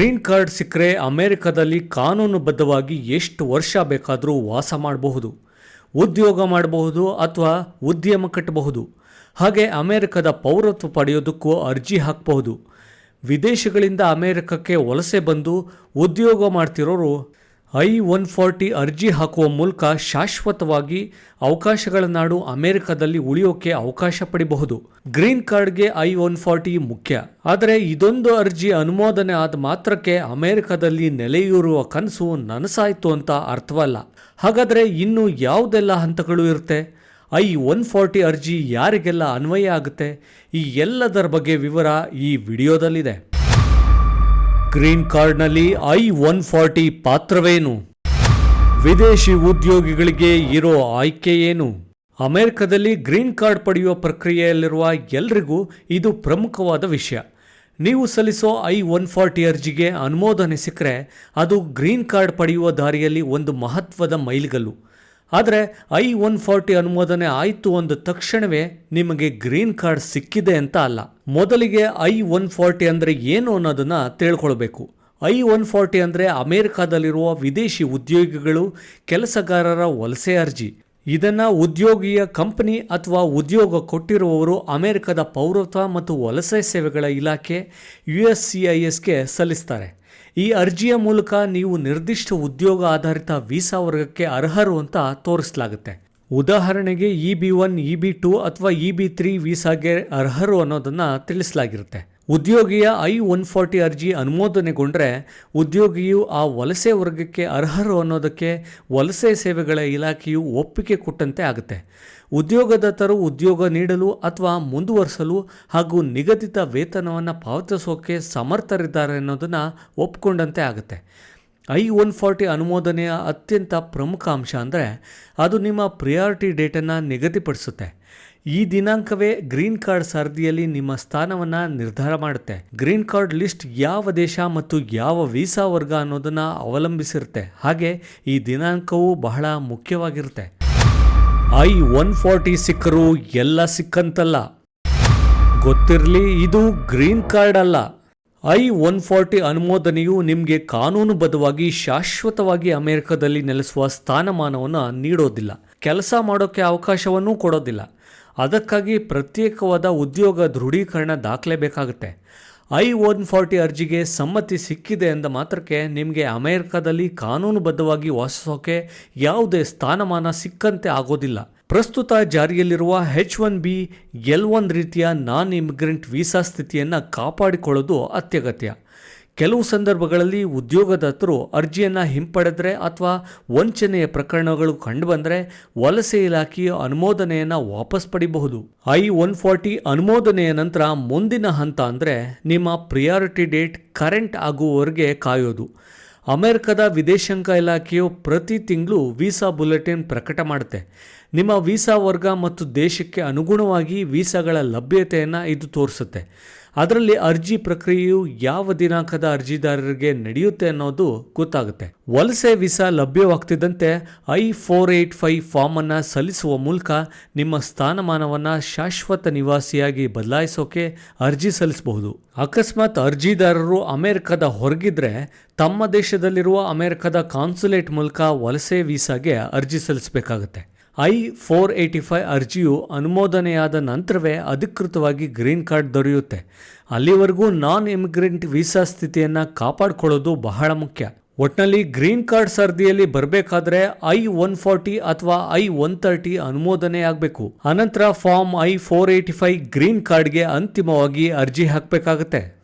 Green card ಸಿಕ್ಕರೆ ಅಮೆರಿಕದಲ್ಲಿ ಕಾನೂನುಬದ್ಧವಾಗಿ ಎಷ್ಟು ವರ್ಷ ಬೇಕಾದರೂ ವಾಸ ಮಾಡಬಹುದು, ಉದ್ಯೋಗ ಮಾಡಬಹುದು ಅಥವಾ ಉದ್ಯಮ ಕಟ್ಟಬಹುದು. ಹಾಗೆ ಅಮೆರಿಕದ ಪೌರತ್ವ ಪಡೆಯೋದಕ್ಕೂ ಅರ್ಜಿ ಹಾಕಬಹುದು. ವಿದೇಶಗಳಿಂದ ಅಮೆರಿಕಕ್ಕೆ ವಲಸೆ ಬಂದು ಉದ್ಯೋಗ ಮಾಡ್ತಿರೋರು ಐ ಒನ್ ಫಾರ್ಟಿ ಅರ್ಜಿ ಹಾಕುವ ಮೂಲಕ ಶಾಶ್ವತವಾಗಿ ಅವಕಾಶಗಳ ನಾಡು ಅಮೆರಿಕದಲ್ಲಿ ಉಳಿಯೋಕೆ ಅವಕಾಶ ಪಡಿಬಹುದು. ಗ್ರೀನ್ ಕಾರ್ಡ್ಗೆ ಐ ಒನ್ ಫಾರ್ಟಿ ಮುಖ್ಯ. ಆದರೆ ಇದೊಂದು ಅರ್ಜಿ ಅನುಮೋದನೆ ಆದ ಮಾತ್ರಕ್ಕೆ ಅಮೆರಿಕದಲ್ಲಿ ನೆಲೆಯೂರುವ ಕನಸು ನನಸಾಯಿತು ಅಂತ ಅರ್ಥವಲ್ಲ. ಹಾಗಾದರೆ ಇನ್ನು ಯಾವುದೆಲ್ಲ ಹಂತಗಳು ಇರುತ್ತೆ? ಐ ಒನ್ ಫಾರ್ಟಿ ಅರ್ಜಿ ಯಾರಿಗೆಲ್ಲ ಅನ್ವಯ ಆಗುತ್ತೆ? ಈ ಎಲ್ಲದರ ಬಗ್ಗೆ ವಿವರ ಈ ವಿಡಿಯೋದಲ್ಲಿದೆ. ಗ್ರೀನ್ ಕಾರ್ಡ್ನಲ್ಲಿ ಐ ಒನ್ ಫಾರ್ಟಿ ಪಾತ್ರವೇನು? ವಿದೇಶಿ ಉದ್ಯೋಗಿಗಳಿಗೆ ಇರೋ ಆಯ್ಕೆ ಏನು? ಅಮೆರಿಕದಲ್ಲಿ ಗ್ರೀನ್ ಕಾರ್ಡ್ ಪಡೆಯುವ ಪ್ರಕ್ರಿಯೆಯಲ್ಲಿರುವ ಎಲ್ರಿಗೂ ಇದು ಪ್ರಮುಖವಾದ ವಿಷಯ. ನೀವು ಸಲ್ಲಿಸೋ ಐ ಒನ್ ಫಾರ್ಟಿ ಅರ್ಜಿಗೆ ಅನುಮೋದನೆ ಸಿಕ್ಕರೆ ಅದು ಗ್ರೀನ್ ಕಾರ್ಡ್ ಪಡೆಯುವ ದಾರಿಯಲ್ಲಿ ಒಂದು ಮಹತ್ವದ ಮೈಲಿಗಲ್ಲು. ಆದರೆ ಐ ಒನ್ ಫಾರ್ಟಿ ಅನುಮೋದನೆ ಆಯಿತು ಅಂದ ತಕ್ಷಣವೇ ನಿಮಗೆ ಗ್ರೀನ್ ಕಾರ್ಡ್ ಸಿಕ್ಕಿದೆ ಅಂತ ಅಲ್ಲ. ಮೊದಲಿಗೆ ಐ ಒನ್ ಫಾರ್ಟಿ ಅಂದರೆ ಏನು ಅನ್ನೋದನ್ನು ತಿಳ್ಕೊಳ್ಬೇಕು. ಐ ಒನ್ ಫಾರ್ಟಿ ಅಂದರೆ ಅಮೆರಿಕಾದಲ್ಲಿರುವ ವಿದೇಶಿ ಉದ್ಯೋಗಿಗಳು, ಕೆಲಸಗಾರರ ವಲಸೆ ಅರ್ಜಿ. ಇದನ್ನು ಉದ್ಯೋಗಿಯ ಕಂಪನಿ ಅಥವಾ ಉದ್ಯೋಗ ಕೊಟ್ಟಿರುವವರು ಅಮೆರಿಕದ ಪೌರತ್ವ ಮತ್ತು ವಲಸೆ ಸೇವೆಗಳ ಇಲಾಖೆ ಯು ಎಸ್ ಸಿ ಐ ಎಸ್ಗೆ ಸಲ್ಲಿಸ್ತಾರೆ. ಈ ಅರ್ಜಿಯ ಮೂಲಕ ನೀವು ನಿರ್ದಿಷ್ಟ ಉದ್ಯೋಗ ಆಧಾರಿತ ವೀಸಾ ವರ್ಗಕ್ಕೆ ಅರ್ಹರು ಅಂತ ತೋರಿಸಲಾಗುತ್ತೆ. ಉದಾಹರಣೆಗೆ E B one, E B two ಅಥವಾ ಇ ಬಿ ತ್ರೀ ವೀಸಾಗೆ ಅರ್ಹರು ಅನ್ನೋದನ್ನು ತಿಳಿಸಲಾಗಿರುತ್ತೆ. ಉದ್ಯೋಗಿಯ ಐ ಒನ್ ಫಾರ್ಟಿ ಅರ್ಜಿ ಅನುಮೋದನೆಗೊಂಡರೆ ಉದ್ಯೋಗಿಯು ಆ ವಲಸೆ ವರ್ಗಕ್ಕೆ ಅರ್ಹರು ಅನ್ನೋದಕ್ಕೆ ವಲಸೆ ಸೇವೆಗಳ ಇಲಾಖೆಯು ಒಪ್ಪಿಗೆ ಕೊಟ್ಟಂತೆ ಆಗುತ್ತೆ. ಉದ್ಯೋಗದಾತರು ಉದ್ಯೋಗ ನೀಡಲು ಅಥವಾ ಮುಂದುವರಿಸಲು ಹಾಗೂ ನಿಗದಿತ ವೇತನವನ್ನು ಪಾವತಿಸೋಕೆ ಸಮರ್ಥರಿದ್ದಾರೆ ಅನ್ನೋದನ್ನು ಒಪ್ಪಿಕೊಂಡಂತೆ ಆಗುತ್ತೆ. ಐ ಒನ್ ಫಾರ್ಟಿ ಅನುಮೋದನೆಯ ಅತ್ಯಂತ ಪ್ರಮುಖ ಅಂಶ ಅಂದರೆ ಅದು ನಿಮ್ಮ ಪ್ರಿಯಾರಿಟಿ ಡೇಟನ್ನು ನಿಗದಿಪಡಿಸುತ್ತೆ. ಈ ದಿನಾಂಕವೇ ಗ್ರೀನ್ ಕಾರ್ಡ್ ಸರದಿಯಲ್ಲಿ ನಿಮ್ಮ ಸ್ಥಾನವನ್ನು ನಿರ್ಧಾರ ಮಾಡುತ್ತೆ. ಗ್ರೀನ್ ಕಾರ್ಡ್ ಲಿಸ್ಟ್ ಯಾವ ದೇಶ ಮತ್ತು ಯಾವ ವೀಸಾ ವರ್ಗ ಅನ್ನೋದನ್ನು ಅವಲಂಬಿಸಿರುತ್ತೆ. ಹಾಗೆ ಈ ದಿನಾಂಕವು ಬಹಳ ಮುಖ್ಯವಾಗಿರುತ್ತೆ. ಐ ಒನ್ ಫಾರ್ಟಿ ಸಿಕ್ಕರು ಎಲ್ಲ ಸಿಕ್ಕಂತಲ್ಲ. ಗೊತ್ತಿರಲಿ, ಇದು ಗ್ರೀನ್ ಕಾರ್ಡ್ ಅಲ್ಲ. ಐ ಒನ್ ಫಾರ್ಟಿ ಅನುಮೋದನೆಯು ನಿಮಗೆ ಕಾನೂನುಬದ್ಧವಾಗಿ ಶಾಶ್ವತವಾಗಿ ಅಮೆರಿಕದಲ್ಲಿ ನೆಲೆಸುವ ಸ್ಥಾನಮಾನವನ್ನು ನೀಡೋದಿಲ್ಲ. ಕೆಲಸ ಮಾಡೋಕ್ಕೆ ಅವಕಾಶವನ್ನೂ ಕೊಡೋದಿಲ್ಲ. ಅದಕ್ಕಾಗಿ ಪ್ರತ್ಯೇಕವಾದ ಉದ್ಯೋಗ ದೃಢೀಕರಣ ದಾಖಲೆ ಬೇಕಾಗುತ್ತೆ. ಐ ಒನ್ ಫಾರ್ಟಿ ಅರ್ಜಿಗೆ ಸಮ್ಮತಿ ಸಿಕ್ಕಿದೆ ಎಂದ ಮಾತ್ರಕ್ಕೆ ನಿಮಗೆ ಅಮೆರಿಕದಲ್ಲಿ ಕಾನೂನುಬದ್ಧವಾಗಿ ವಾಸಿಸೋಕೆ ಯಾವುದೇ ಸ್ಥಾನಮಾನ ಸಿಕ್ಕಂತೆ ಆಗೋದಿಲ್ಲ. ಪ್ರಸ್ತುತ ಜಾರಿಯಲ್ಲಿರುವ H one B L one ರೀತಿಯ ನಾನ್ ಇಮಿಗ್ರೆಂಟ್ ವೀಸಾ ಸ್ಥಿತಿಯನ್ನು ಕಾಪಾಡಿಕೊಳ್ಳೋದು ಅತ್ಯಗತ್ಯ. ಕೆಲವು ಸಂದರ್ಭಗಳಲ್ಲಿ ಉದ್ಯೋಗದಾತರು ಅರ್ಜಿಯನ್ನು ಹಿಂಪಡೆದರೆ ಅಥವಾ ವಂಚನೆಯ ಪ್ರಕರಣಗಳು ಕಂಡುಬಂದರೆ ವಲಸೆ ಇಲಾಖೆಯ ಅನುಮೋದನೆಯನ್ನು ವಾಪಸ್ ಪಡಿಬಹುದು. ಐ ಒನ್ ಫಾರ್ಟಿ ಅನುಮೋದನೆಯ ನಂತರ ಮುಂದಿನ ಹಂತ ಅಂದರೆ ನಿಮ್ಮ ಪ್ರಿಯಾರಿಟಿ ಡೇಟ್ ಕರೆಂಟ್ ಆಗುವವರೆಗೆ ಕಾಯೋದು. ಅಮೆರಿಕದ ವಿದೇಶಾಂಗ ಇಲಾಖೆಯು ಪ್ರತಿ ತಿಂಗಳು ವೀಸಾ ಬುಲೆಟಿನ್ ಪ್ರಕಟ ಮಾಡುತ್ತೆ. ನಿಮ್ಮ ವೀಸಾ ವರ್ಗ ಮತ್ತು ದೇಶಕ್ಕೆ ಅನುಗುಣವಾಗಿ ವೀಸಾಗಳ ಲಭ್ಯತೆಯನ್ನು ಇದು ತೋರಿಸುತ್ತೆ. ಅದರಲ್ಲಿ ಅರ್ಜಿ ಪ್ರಕ್ರಿಯೆಯು ಯಾವ ದಿನಾಂಕದ ಅರ್ಜಿದಾರರಿಗೆ ನಡೆಯುತ್ತೆ ಅನ್ನೋದು ಗೊತ್ತಾಗುತ್ತೆ. ವಲಸೆ ವೀಸಾ ಲಭ್ಯವಾಗ್ತಿದ್ದಂತೆ ಐ ಫೋರ್ ಏಟ್ ಫೈವ್ ಫಾರ್ಮನ್ನು ಸಲ್ಲಿಸುವ ಮೂಲಕ ನಿಮ್ಮ ಸ್ಥಾನಮಾನವನ್ನು ಶಾಶ್ವತ ನಿವಾಸಿಯಾಗಿ ಬದಲಾಯಿಸೋಕೆ ಅರ್ಜಿ ಸಲ್ಲಿಸಬಹುದು. ಅಕಸ್ಮಾತ್ ಅರ್ಜಿದಾರರು ಅಮೆರಿಕದ ಹೊರಗಿದ್ರೆ ತಮ್ಮ ದೇಶದಲ್ಲಿರುವ ಅಮೆರಿಕದ ಕಾನ್ಸುಲೇಟ್ ಮೂಲಕ ವಲಸೆ ವೀಸಾಗೆ ಅರ್ಜಿ ಸಲ್ಲಿಸಬೇಕಾಗುತ್ತೆ. ಐ ಫೋರ್ ಏಯ್ಟಿ ಫೈವ್ ಅರ್ಜಿಯು ಅನುಮೋದನೆಯಾದ ನಂತರವೇ ಅಧಿಕೃತವಾಗಿ ಗ್ರೀನ್ ಕಾರ್ಡ್ ದೊರೆಯುತ್ತೆ. ಅಲ್ಲಿವರೆಗೂ ನಾನ್ ಇಮಿಗ್ರೆಂಟ್ ವೀಸಾ ಸ್ಥಿತಿಯನ್ನು ಕಾಪಾಡಿಕೊಳ್ಳೋದು ಬಹಳ ಮುಖ್ಯ. ಒಟ್ನಲ್ಲಿ ಗ್ರೀನ್ ಕಾರ್ಡ್ ಸರದಿಯಲ್ಲಿ ಬರಬೇಕಾದ್ರೆ ಐ ಒನ್ ಫಾರ್ಟಿ ಅಥವಾ ಐ ಒನ್ ತರ್ಟಿ ಅನುಮೋದನೆ ಆಗಬೇಕು. ಅನಂತರ form I four eighty five green ಕಾರ್ಡ್ಗೆ ಅಂತಿಮವಾಗಿ ಅರ್ಜಿ ಹಾಕಬೇಕಾಗತ್ತೆ.